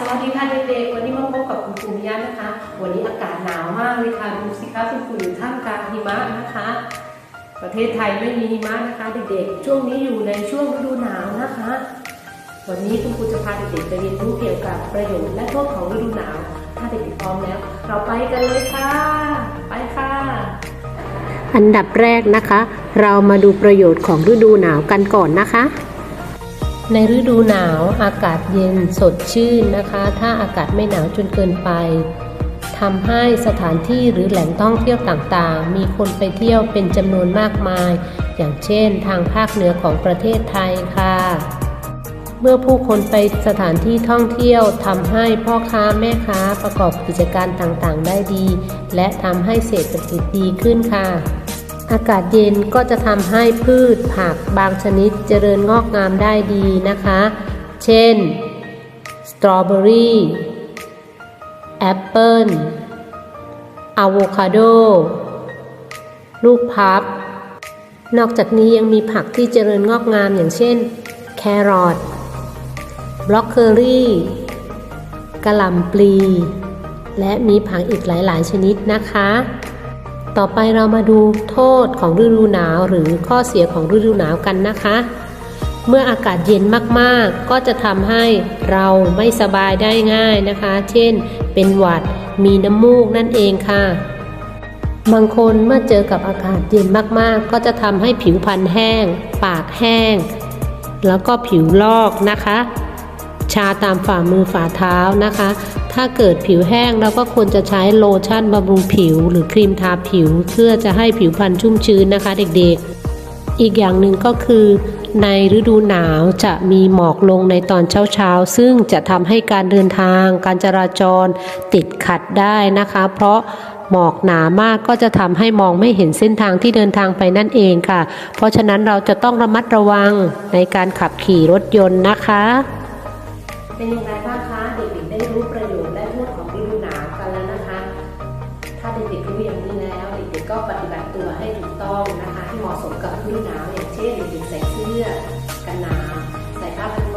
สวัสดีค่ะเด็กๆ วันนี้มาพบกับคุณครูมิยะนะคะ วันนี้อากาศหนาวมากเลยค่ะ ดูสิคะคุณครูอยู่ท่ามกลางหิมะนะคะ ประเทศไทยไม่มีหิมะนะคะเด็กๆ ช่วงนี้อยู่ในช่วงฤดูหนาวนะคะ วันนี้คุณครูจะพาเด็กๆไปเรียนรู้เกี่ยวกับประโยชน์และโทษของฤดูหนาว ถ้าเด็กๆพร้อมแล้ว เราไปกันเลยค่ะ ไปค่ะ อันดับแรกนะคะ เรามาดูประโยชน์ของฤดูหนาวกันก่อนนะคะ ในฤดูหนาวอากาศเย็นสดชื่นนะคะ ถ้าอากาศไม่หนาวจนเกินไปทำให้สถานที่หรือแหล่งท่องเที่ยวต่างๆ มีคนไปเที่ยวเป็นจำนวนมากมาย อย่างเช่น ทางภาคเหนือของประเทศไทยค่ะ เมื่อผู้คนไปสถานที่ท่องเที่ยวทำให้พ่อค้าแม่ค้าประกอบกิจการต่างๆ ได้ดี และทำให้เศรษฐกิจดีขึ้นค่ะ อากาศเย็นก็จะทำให้พืชผักบางชนิดเจริญงอกงามได้ดีนะคะ เช่น สตรอเบอรี่แอปเปิลอะโวคาโด ลูกพับ นอกจากนี้ยังมีผักที่เจริญงอกงามอย่างเช่น แครอทบล็อกเคอรี่กะหล่ำปลี และมีผักอีกหลาย ๆ ชนิดนะคะ ต่อไปเรามาดูโทษของฤดูหนาวหรือข้อเสียของฤดูหนาวกันนะคะ เมื่ออากาศเย็นมากๆ ก็จะทำให้เราไม่สบายได้ง่ายนะคะ เช่น เป็นหวัดมีน้ำมูกนั่นเองค่ะ บางคนเมื่อเจอกับอากาศเย็นมากๆ ก็จะทำให้ผิวพรรณแห้ง ปากแห้ง แล้วก็ผิวลอกนะคะ ชาตามฝ่ามือฝ่าเท้านะคะ ถ้าเกิดผิวแห้งเราก็ควรจะใช้โลชั่นบำรุงผิว หรือครีมทาผิว เพื่อจะให้ผิวพรรณชุ่มชื้นนะคะเด็กๆ อีกอย่างหนึ่งก็คือ ในฤดูหนาวจะมีหมอกลงในตอนเช้าๆ ซึ่งจะทำให้การเดินทาง การจราจรติดขัดได้นะคะ เพราะหมอกหนามากก็จะทำให้มองไม่เห็นเส้นทางที่เดินทางไปนั่นเองค่ะ เพราะฉะนั้นเราจะต้องระมัดระวังในการขับขี่รถยนต์นะคะ เป็นอย่างไรบ้างคะเด็กๆได้รู้ประโยชน์และโทษของฤดูหนาวกันแล้วนะคะ ถ้าเด็กๆรู้อย่างนี้แล้ว เด็กๆก็ปฏิบัติตัวให้ถูกต้องนะคะให้เหมาะสมกับฤดูหนาวอย่างเช่นเด็กๆใส่เสื้อกันหนาวใส่ผ้าพัน